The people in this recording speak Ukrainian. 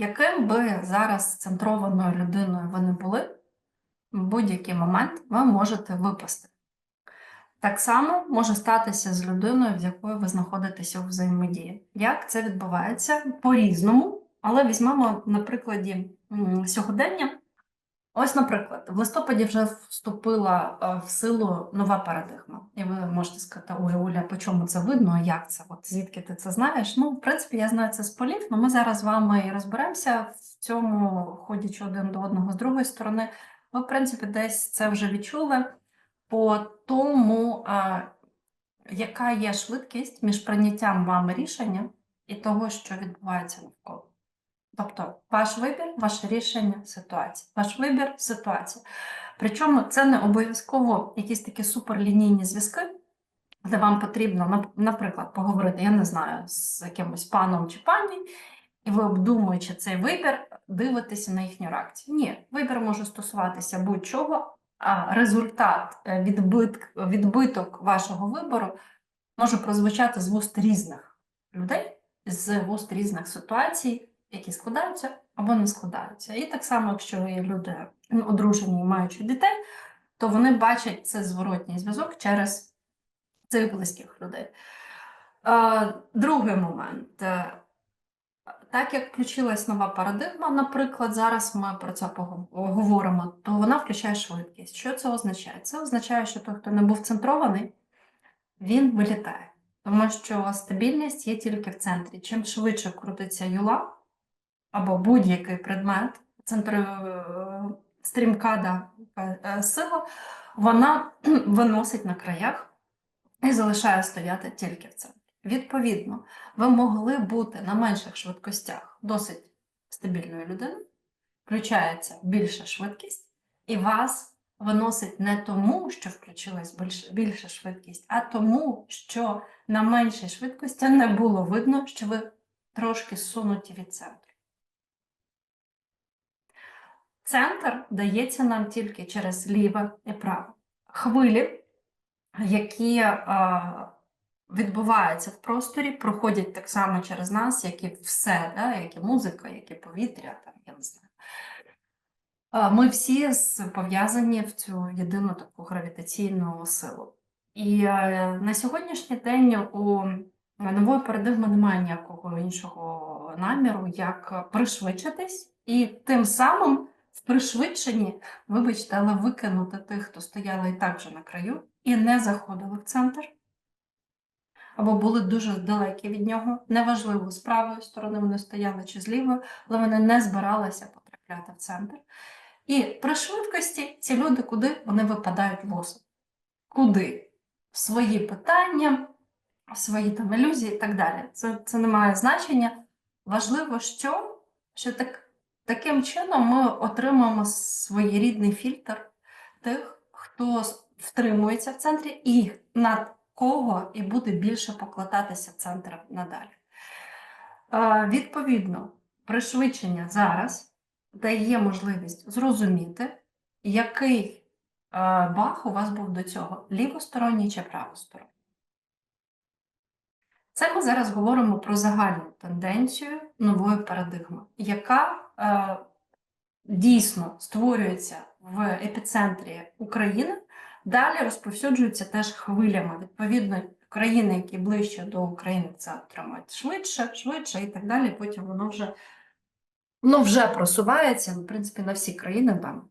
Яким би зараз центрованою людиною ви не були, в будь-який момент ви можете випасти. Так само може статися з людиною, з якою ви знаходитеся у взаємодії. Як це відбувається? По-різному, але візьмемо на прикладі сьогодення. Ось, наприклад, в листопаді вже вступила е, в силу нова парадигма. І ви можете сказати, ой, Оля, по чому це видно, як це? От звідки ти це знаєш? Ну, в принципі, я знаю це з полів, але ми зараз з вами і розберемося в цьому, ходячи один до одного з другої сторони. Ви, в принципі, десь це вже відчули по тому, а, яка є швидкість між прийняттям вами рішення і того, що відбувається навколо. Тобто ваш вибір, ваше рішення, ситуація. Ваш вибір, ситуація. Причому це не обов'язково якісь такі суперлінійні зв'язки, де вам потрібно, нап- наприклад, поговорити, я не знаю, з якимось паном чи пані, і ви, обдумуючи цей вибір, дивитеся на їхню реакцію. Ні, вибір може стосуватися будь-чого, а результат, е, відбит, відбиток вашого вибору може прозвучати з вуст різних людей, з вуст різних ситуацій, які складаються або не складаються. І так само, якщо є люди одружені і маючи дітей, то вони бачать це зворотній зв'язок через цих близьких людей. Другий момент. Е, Так як включилась нова парадигма, наприклад, зараз ми про це погов- говоримо, то вона включає швидкість. Що це означає? Це означає, що той, хто не був центрований, він вилітає. Тому що стабільність є тільки в центрі. Чим швидше крутиться юла або будь-який предмет, центр е, стрімка е, е, сила, вона виносить на краях і залишає стояти тільки в центрі. Відповідно, ви могли бути на менших швидкостях досить стабільною людиною, включається більша швидкість, і вас виносить не тому, що включилась більш- більша швидкість, а тому, що на меншій швидкості не було видно, що ви трошки сунуті від центру. Центр дається нам тільки через ліве і праве. Хвилі, які е, відбуваються в просторі, проходять так само через нас, як і все, да? як і музика, як і повітря, там, я не знаю. Е, Ми всі пов'язані в цю єдину таку гравітаційну силу. І е, на сьогоднішній день у нової парадигми немає ніякого іншого наміру, як пришвидшитись, і тим самим в пришвидшенні, вибачте, але викинути тих, хто стояли і так же на краю, і не заходили в центр, або були дуже далекі від нього. Неважливо, з правої сторони вони стояли чи з лівої, але вони не збиралися потрапляти в центр. І при швидкості ці люди куди вони випадають осад. Куди? В свої питання, в свої там ілюзії і так далі. Це, це не має значення. Важливо, що, що так, таким чином ми отримаємо своєрідний фільтр тих, хто втримується в центрі, і над кого і буде більше покладатися центр надалі. Е, Відповідно, пришвидшення зараз дає можливість зрозуміти, який е, баг у вас був до цього лівосторонній чи правосторонній. Це ми зараз говоримо про загальну тенденцію нової парадигми, яка дійсно створюється в епіцентрі України, далі розповсюджується теж хвилями. Відповідно, країни, які ближче до України, це отримують швидше, швидше і так далі. Потім воно вже, воно вже просувається, в принципі, на всі країни там